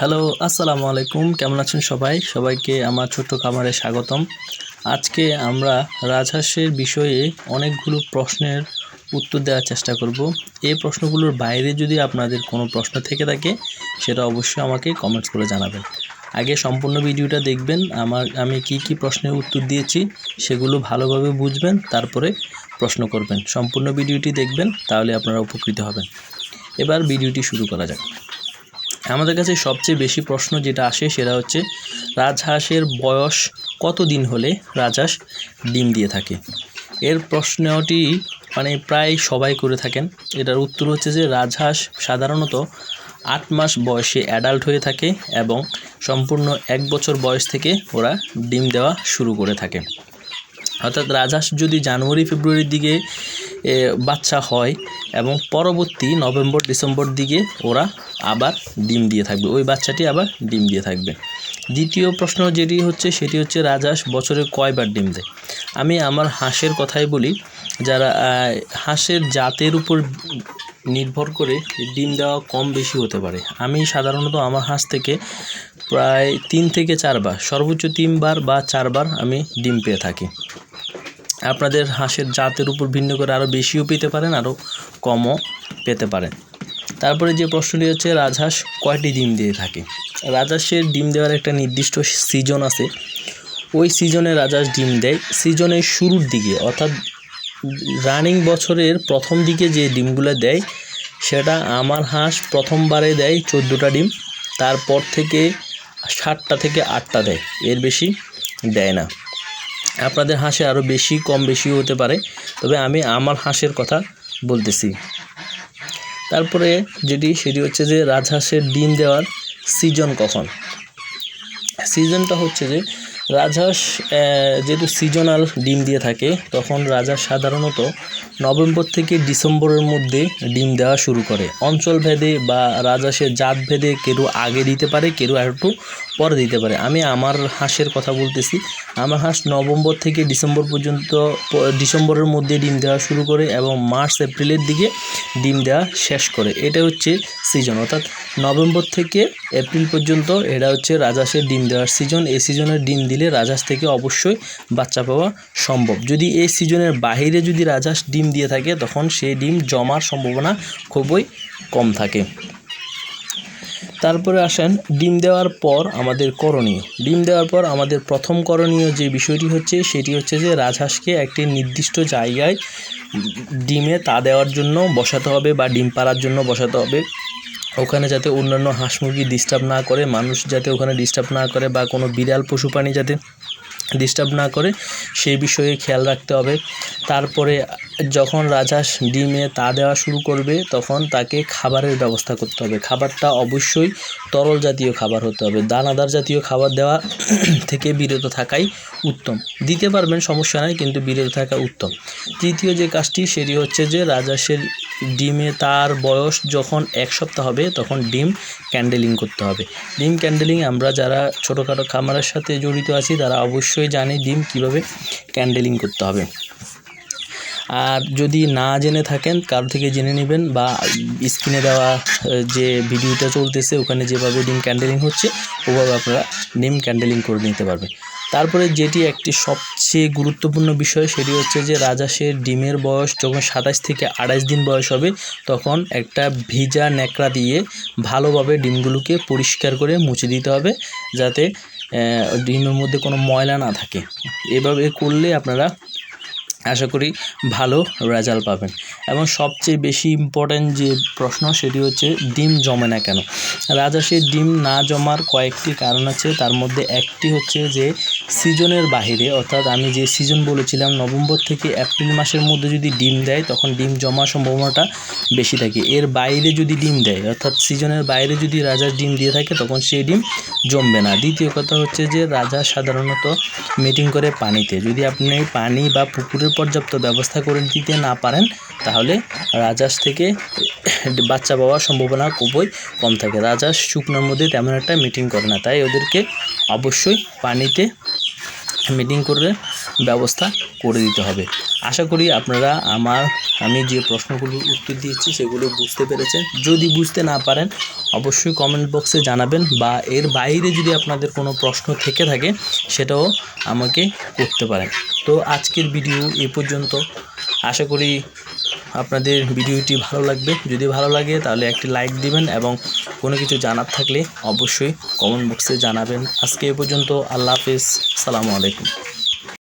Hello আসসালামু আলাইকুম। কেমন আছেন সবাই? সবাইকে আমার ছোট্ট খামারে স্বাগতম। আজকে আমরা রাজহাঁসের বিষয়ে অনেকগুলো প্রশ্নের উত্তর দেওয়ার চেষ্টা করব। এই প্রশ্নগুলোর বাইরে যদি আপনাদের কোনো প্রশ্ন থেকে থাকে, সেটা অবশ্যই আমাকে কমেন্টস করে জানাবেন। আগে সম্পূর্ণ ভিডিওটা দেখবেন, আমার, আমি কি কি প্রশ্নের উত্তর দিয়েছি, সেগুলো ভালোভাবে বুঝবেন, তারপরে প্রশ্ন করবেন। সম্পূর্ণ ভিডিওটি দেখবেন, তাহলে আপনারা উপকৃত হবেন। এবার ভিডিওটি শুরু করা যাক। আমাদের কাছে সবচেয়ে বেশি প্রশ্ন যেটা আসে সেটা হচ্ছে, রাজহাঁসের বয়স কত দিন হলে রাজহাঁস ডিম দিয়ে থাকে? এর প্রশ্নটি মানে প্রায় সবাই করে থাকেন। এটার উত্তর হচ্ছে যে, রাজহাঁস সাধারণত আট মাস বয়সে অ্যাডাল্ট হয়ে থাকে এবং সম্পূর্ণ এক বছর বয়স থেকে ওরা ডিম দেওয়া শুরু করে থাকে। অর্থাৎ রাজহাঁস যদি জানুয়ারি, ফেব্রুয়ারির দিকে বাচ্চা হয় এবং পরবর্তী নভেম্বর, ডিসেম্বর দিকে ওরা আবার ডিম দিয়ে থাকবে। ওই বাচ্চাটি আবার ডিম দিয়ে থাকবে। দ্বিতীয় প্রশ্ন যেটি হচ্ছে, সেটি হচ্ছে রাজহাঁস বছরে কয়বার ডিম দেয়? আমি আমার হাঁসের কথাই বলি, যারা হাঁসের জাতের উপর নির্ভর করে ডিম দেওয়া কম বেশি হতে পারে। আমি সাধারণত আমার হাঁস থেকে প্রায় তিন থেকে চারবার, সর্বোচ্চ তিনবার বা চারবার আমি ডিম পেয়ে থাকি। আপনাদের হাঁসের জাতের উপর ভিন্ন করে আরও বেশিও পেতে পারেন আরও কমও পেতে পারেন। তারপরে যে প্রশ্নটি হচ্ছে, রাজহাঁস কয়টি ডিম দিয়ে থাকে? রাজহাঁসের ডিম দেওয়ার একটা নির্দিষ্ট সিজন আছে। ওই সিজনে রাজহাঁস ডিম দেয়। সিজনের শুরুর দিকে, অর্থাৎ রানিং বছরের প্রথম দিকে যে ডিমগুলো দেয়, সেটা আমার হাঁস প্রথমবারে দেয় চোদ্দোটা ডিম, তারপর থেকে সাতটা থেকে আটটা দেয়। এর বেশি দেয় না। আপনাদের হাঁসে আরও বেশি, কম বেশিও হতে পারে। তবে আমি আমার হাঁসের কথা বলতেছি। তারপরে যেটি, সেটি হচ্ছে যে রাজহাঁসের ডিম দেওয়ার সিজন কখন? সিজনটা হচ্ছে যে রাজহাঁস যেহেতু সিজনাল ডিম দিয়ে থাকে, তখন রাজহাঁস সাধারণত নভেম্বর থেকে ডিসেম্বরের মধ্যে ডিম দেওয়া শুরু করে। অঞ্চল ভেদে বা রাজহাঁসের জাত ভেদে কেউ আগে দিতে পারে, কেউ একটু পরে দিতে পারে। আমি আমার হাঁসের কথা বলতেছি। আমার হাঁস নভেম্বর থেকে ডিসেম্বর পর্যন্ত ডিসেম্বরের মধ্যে ডিম দেওয়া শুরু করে এবং মার্চ, এপ্রিলের দিকে ডিম দেওয়া শেষ করে। এটা হচ্ছে সিজন অর্থাৎ নভেম্বর থেকে এপ্রিল পর্যন্ত এটা হচ্ছে রাজহাঁসের ডিম দেওয়ার সিজন এই সিজনের ডিম দিলে রাজহাঁস থেকে অবশ্যই বাচ্চা পাওয়া সম্ভব। যদি এই সিজনের বাইরে যদি রাজহাঁস ডিম দিয়ে থাকে, তখন সেই ডিম জমার সম্ভাবনা খুবই কম থাকে। তারপরে আসেন, ডিম দেওয়ার পর আমাদের করণীয়। ডিম দেওয়ার পর আমাদের প্রথম করণীয় যে বিষয়টি হচ্ছে, সেটি হচ্ছে যে রাজহাঁসকে একটি নির্দিষ্ট জায়গায় ডিমে তা দেওয়ার জন্য বসাতে হবে বা ডিম পাড়ার জন্য বসাতে হবে। ওখানে যাতে অন্যান্য হাঁস মুরগি ডিস্টার্ব না করে, মানুষ যাতে ওখানে ডিস্টার্ব না করে বা কোনো বিড়াল পশু প্রাণী যাতে ডিস্টার্ব না করে সেই বিষয়ে খেয়াল রাখতে হবে। তারপরে যখন রাজহাঁস ডিমে তা দেওয়া শুরু করবে, তখন তাকে খাবারের ব্যবস্থা করতে হবে। খাবারটা অবশ্যই তরল জাতীয় খাবার হতে হবে। দানাদার জাতীয় খাবার দেওয়া থেকে বিরত থাকাই উত্তম। দিতে পারবেন, সমস্যা নাই, কিন্তু বিরত থাকা উত্তম। তৃতীয় যে কাজটি, সেটি হচ্ছে যে রাজহাঁসের ডিমে তার বয়স যখন এক সপ্তাহ হবে, তখন ডিম ক্যান্ডেলিং করতে হবে। ডিম ক্যান্ডেলিং আমরা যারা ছোটোখাটো খামারের সাথে জড়িত আছি, তারা অবশ্যই জানি ডিম কীভাবে ক্যান্ডেলিং করতে হবে। আর যদি না জেনে থাকেন, কারও থেকে জেনে নেবেন বা স্ক্রিনে দেওয়া যে ভিডিওটা চলতেছে, ওখানে যেভাবে ডিম ক্যান্ডেলিং হচ্ছে, ওভাবে আপনারা ডিম ক্যান্ডেলিং করে নিতে পারবেন। তারপরে যেটি একটি সবচেয়ে গুরুত্বপূর্ণ বিষয়, সেটি হচ্ছে যে রাজহাঁসের ডিমের বয়স যখন সাতাশ থেকে আঠাশ দিন বয়স হবে, তখন একটা ভিজা ন্যাকড়া দিয়ে ভালোভাবে ডিমগুলোকে পরিষ্কার করে মুছে দিতে হবে, যাতে ডিমের মধ্যে কোনো ময়লা না থাকে। এভাবে করলে আপনারা আশা করি ভালো রেজাল্ট পাবেন। এবং সবচেয়ে বেশি ইম্পর্ট্যান্ট যে প্রশ্ন সেটি হচ্ছে ডিম জমে না কেন? রাজহাঁসের ডিম না জমার কয়েকটি কারণ আছে, তার মধ্যে একটি হচ্ছে যে সিজনের বাহিরে, অর্থাৎ আমি যে সিজন বলেছিলাম নভেম্বর থেকে এপ্রিল মাসের মধ্যে যদি ডিম দেয়, তখন ডিম জমা সম্ভাবনাটা বেশি থাকে। এর বাইরে যদি ডিম দেয়, অর্থাৎ সিজনের বাইরে যদি রাজহাঁস ডিম দিয়ে থাকে, তখন সেই ডিম জমবে না। দ্বিতীয় কথা হচ্ছে যে, রাজা সাধারণত মিটিং করে পানিতে। যদি আপনি পানি বা পুকুরের পর্যাপ্ত ব্যবস্থা করে দিতে না পারেন, তাহলে রাজহাঁস থেকে বাচ্চা পাওয়ার সম্ভাবনা খুবই কম থাকে। রাজহাঁস শুকনোর মধ্যে তেমন একটা মিটিং করে না। তাই ওদেরকে অবশ্যই পানিতে মিটিং করে ব্যবস্থা করে দিতে হবে। আশা করি আপনারা আমার, আমি যে প্রশ্নগুলো উত্তর দিয়েছি সেগুলো বুঝতে পেরেছেন। যদি বুঝতে না পারেন, অবশ্যই কমেন্ট বক্সে জানাবেন বা এর বাইরে যদি আপনাদের কোনো প্রশ্ন থেকে থাকে, সেটাও আমাকে করতে পারেন। তো আজকের ভিডিও এ পর্যন্ত। আশা করি আপনাদের ভিডিওটি ভালো লাগবে। যদি ভালো লাগে, তাহলে একটি লাইক দিবেন এবং কোনো কিছু জানার থাকলে অবশ্যই কমেন্ট বক্সে জানাবেন। আজকে এ পর্যন্ত আল্লাহ হাফেজ। সালামু আলাইকুম।